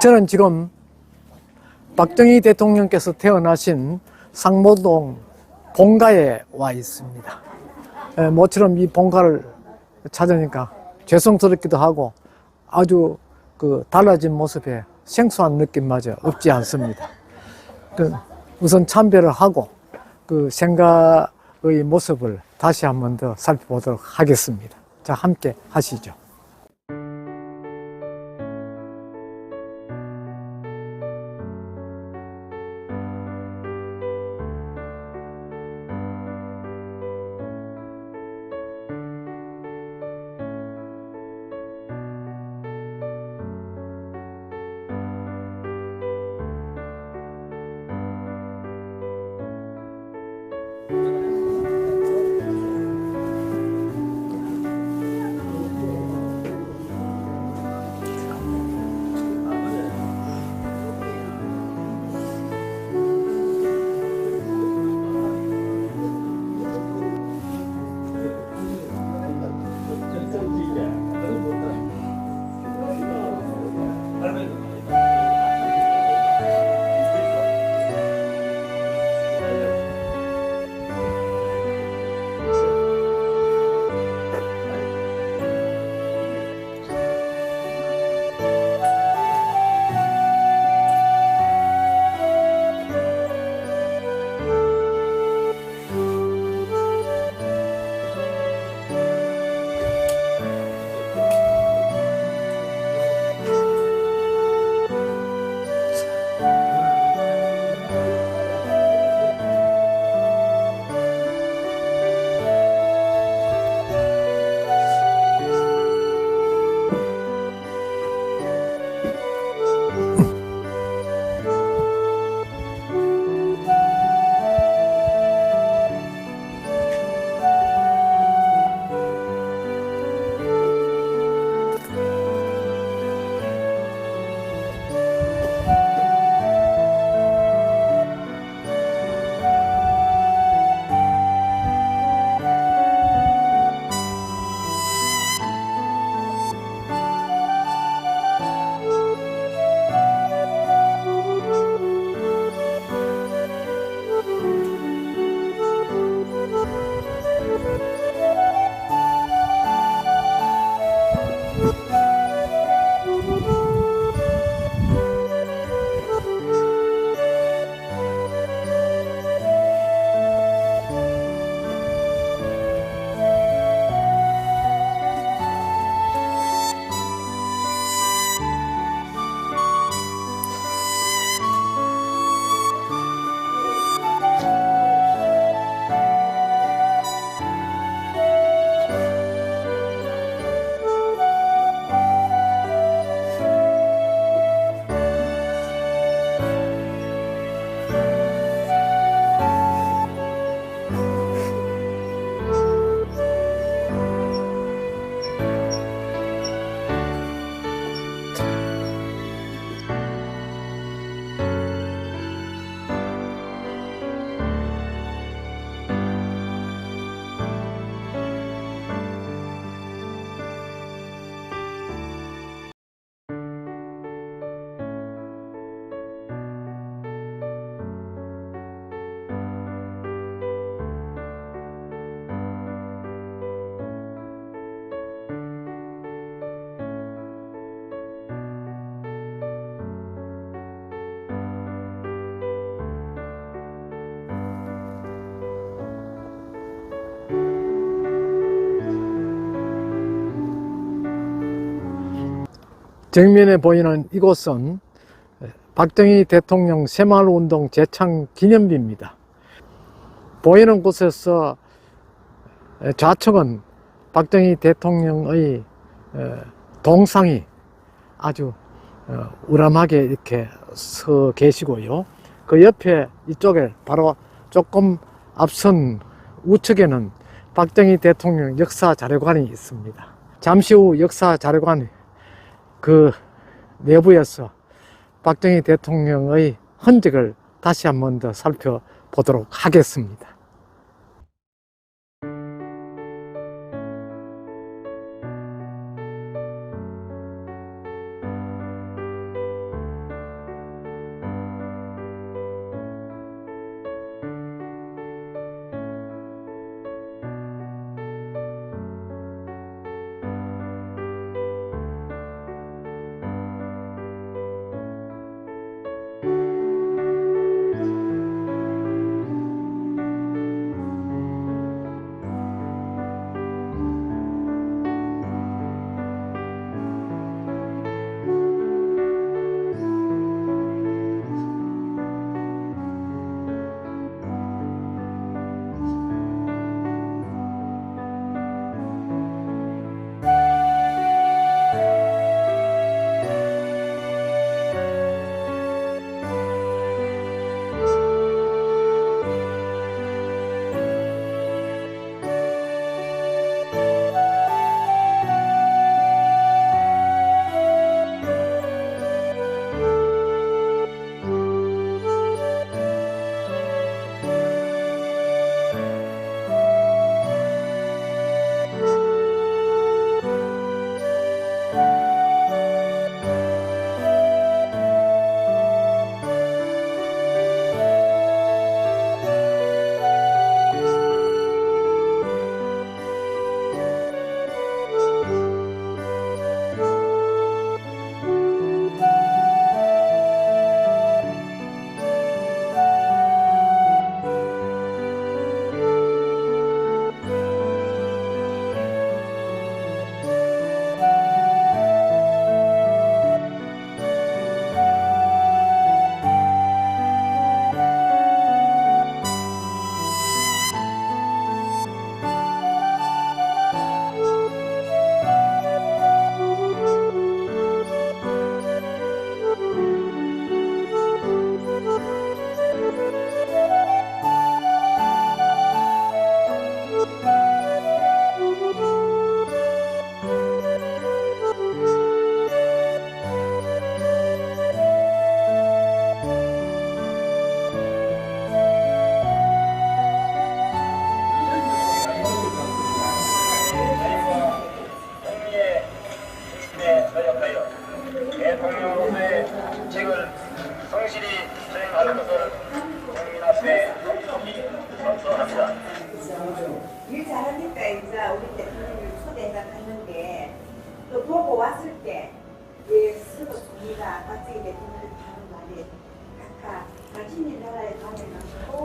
저는 지금 박정희 대통령께서 태어나신 상모동 본가에 와 있습니다. 에, 모처럼 이 본가를 찾으니까 죄송스럽기도 하고 아주 그 달라진 모습에 생소한 느낌마저 없지 않습니다. 그 우선 참배를 하고 그 생가의 모습을 다시 한 번 더 살펴보도록 하겠습니다. 자, 함께 하시죠. 정면에 보이는 이곳은 박정희 대통령 새마을운동 제창 기념비입니다. 보이는 곳에서 좌측은 박정희 대통령의 동상이 아주 어, 우람하게 이렇게 서 계시고요. 그 옆에 이쪽에 바로 조금 앞선 우측에는 박정희 대통령 역사 자료관이 있습니다. 잠시 후 역사 자료관 그 내부에서 박정희 대통령의 흔적을 다시 한 번 더 살펴보도록 하겠습니다.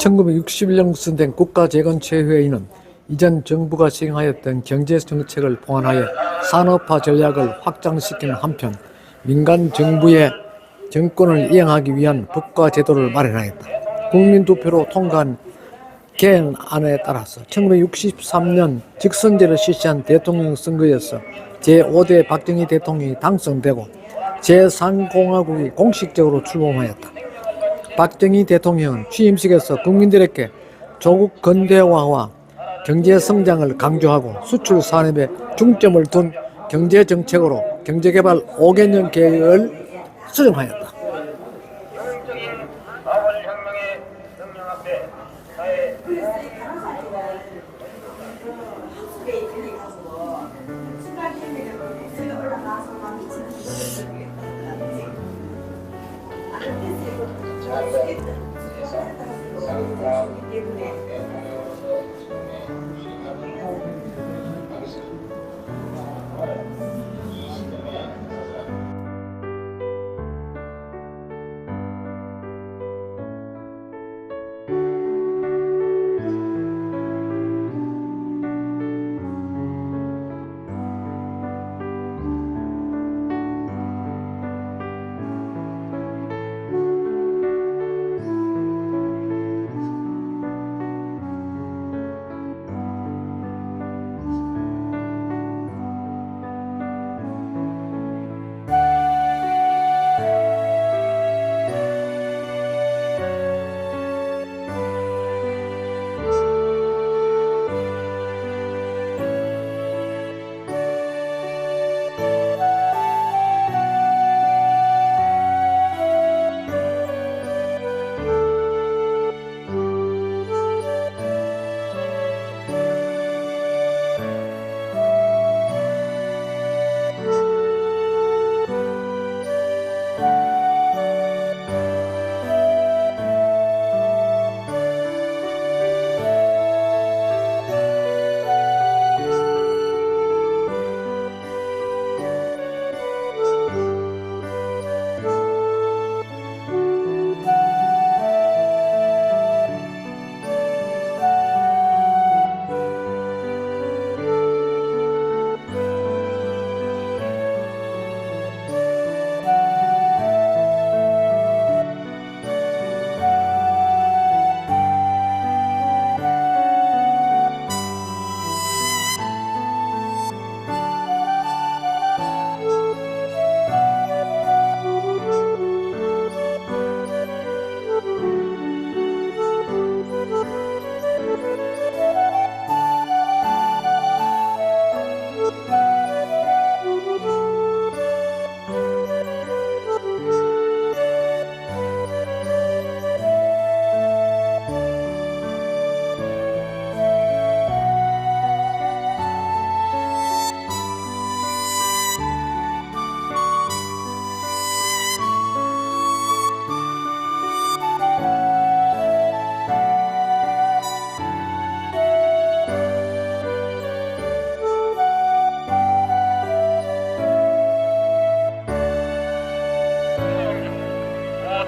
1961년 구성된 국가재건체회의는 이전 정부가 시행하였던 경제정책을 보완하여 산업화 전략을 확장시키는 한편 민간 정부의 정권을 이행하기 위한 법과 제도를 마련하였다. 국민투표로 통과한 개헌안에 따라서 1963년 직선제를 실시한 대통령 선거에서 제5대 박정희 대통령이 당선되고 제3공화국이 공식적으로 출범하였다. 박정희 대통령은 취임식에서 국민들에게 조국 근대화와 경제 성장을 강조하고 수출 산업에 중점을 둔 경제 정책으로 경제개발 5개년 계획을 수정하였다.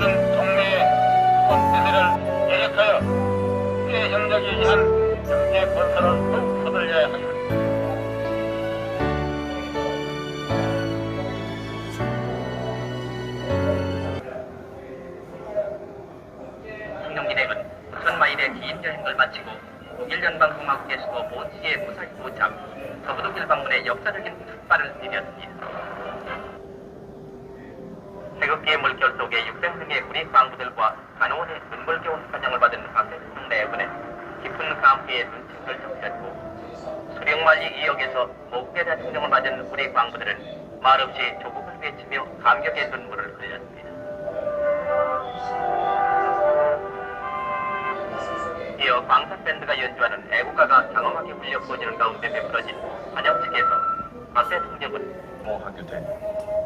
모든 동네의 수원세대를 예약하여 새 협력에 의한 경제 건설을 더욱 서둘려야 하겠습니다. 청룡기대군 천마일의 긴 여행을 마치고 독일 연방 공화국의 수도 몬시에 무사히 도착 서부독일 방문의 역사적인 출발을 내렸습니다. 태극기의 물결 속에 600명의 군인 광부들과 간호원의 눈물겨운 사냥을 받은 박대통 내군은 깊은 감회의 눈치를 적셨고 수령만리 이역에서 목대 대통령을 맞은 우리 광부들은 말없이 조국을 외치며 감격의 눈물을 흘렸습니다. 이어 방탄밴드가 연주하는 애국가가 장엄하게 울려 퍼지는 가운데 베풀어진 환영 측에서 박 대통령은 모하게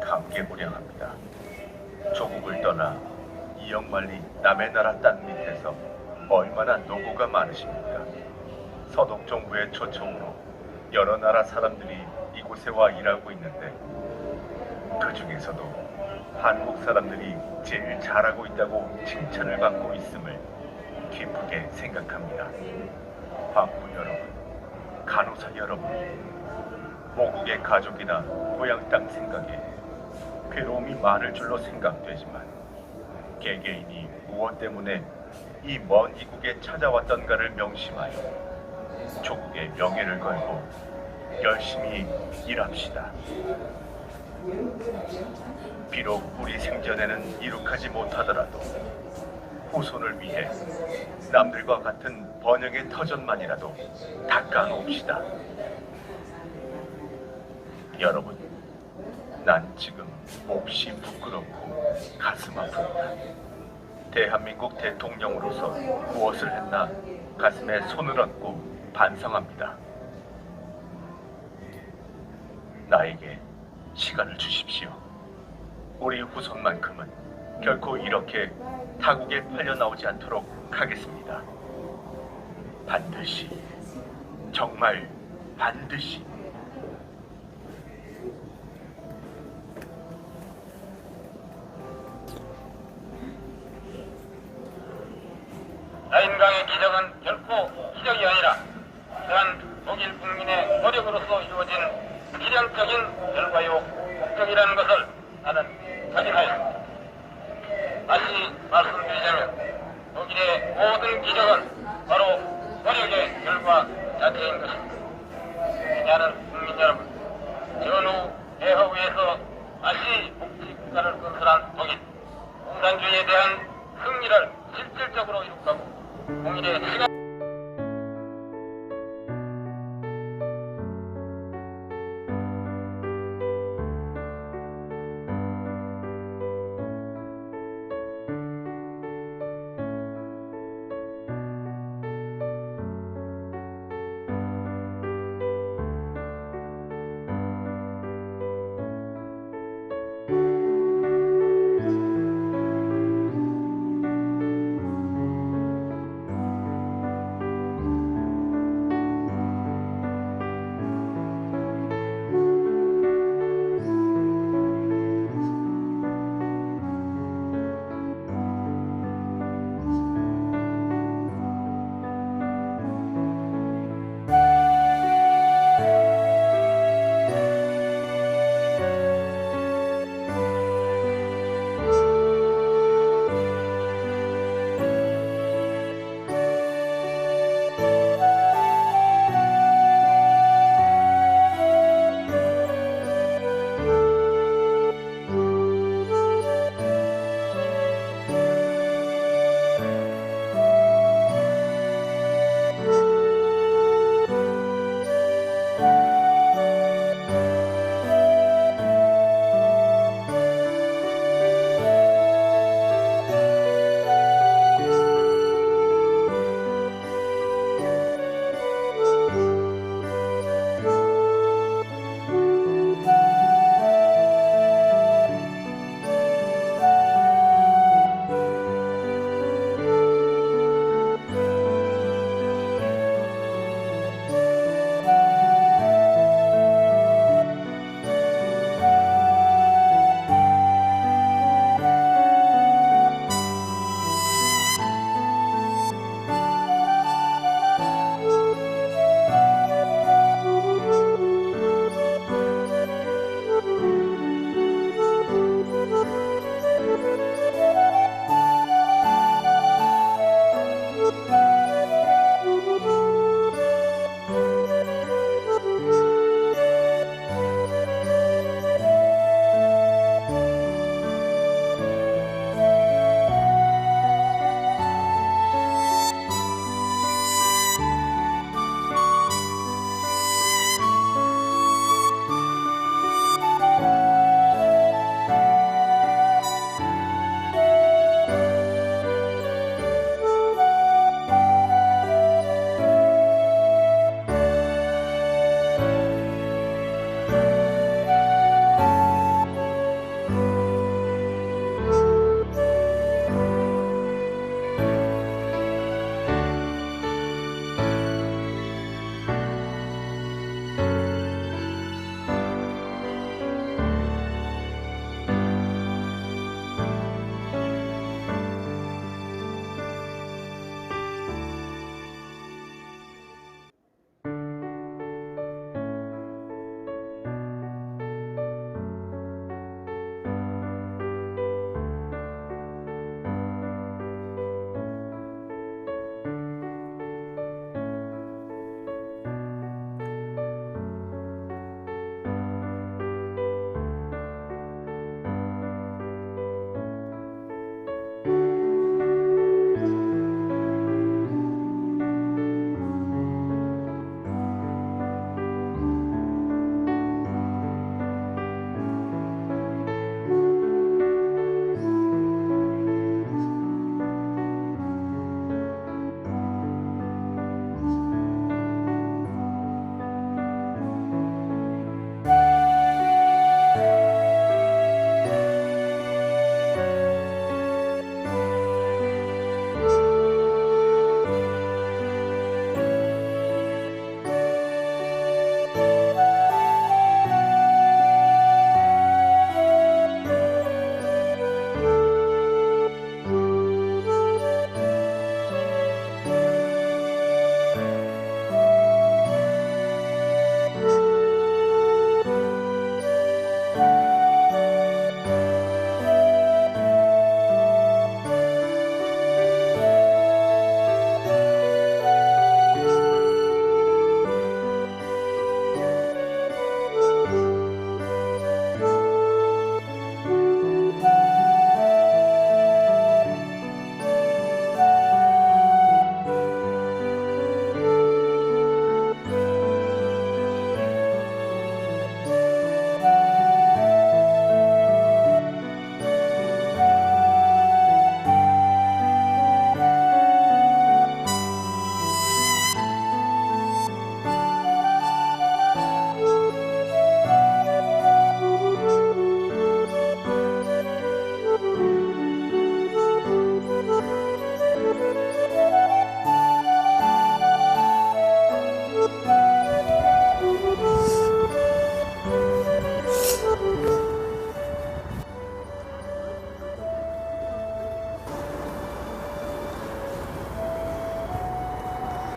감개무량합니다. 조국을 떠나 이영만리 남의 나라 땅 밑에서 얼마나 노고가 많으십니까? 서독 정부의 초청으로 여러 나라 사람들이 이곳에 와 일하고 있는데 그 중에서도 한국 사람들이 제일 잘하고 있다고 칭찬을 받고 있음을 기쁘게 생각합니다. 광부 여러분, 간호사 여러분, 모국의 가족이나 고향 땅 생각에 괴로움이 많을 줄로 생각되지만 개개인이 무엇 때문에 이 먼 이국에 찾아왔던가를 명심하여 조국의 명예를 걸고 열심히 일합시다. 비록 우리 생전에는 이룩하지 못하더라도 후손을 위해 남들과 같은 번영의 터전만이라도 닦아 놓읍시다. 여러분, 난 지금 몹시 부끄럽고 가슴 아픕니다. 대한민국 대통령으로서 무엇을 했나 가슴에 손을 얹고 반성합니다. 나에게 시간을 주십시오. 우리 후손만큼은 결코 이렇게 타국에 팔려 나오지 않도록 하겠습니다. 반드시, 정말 반드시. 위해서 다시 복지국가를 건설한 동일, 공산주의에 대한 승리를 실질적으로 이룩하고 공일의 시간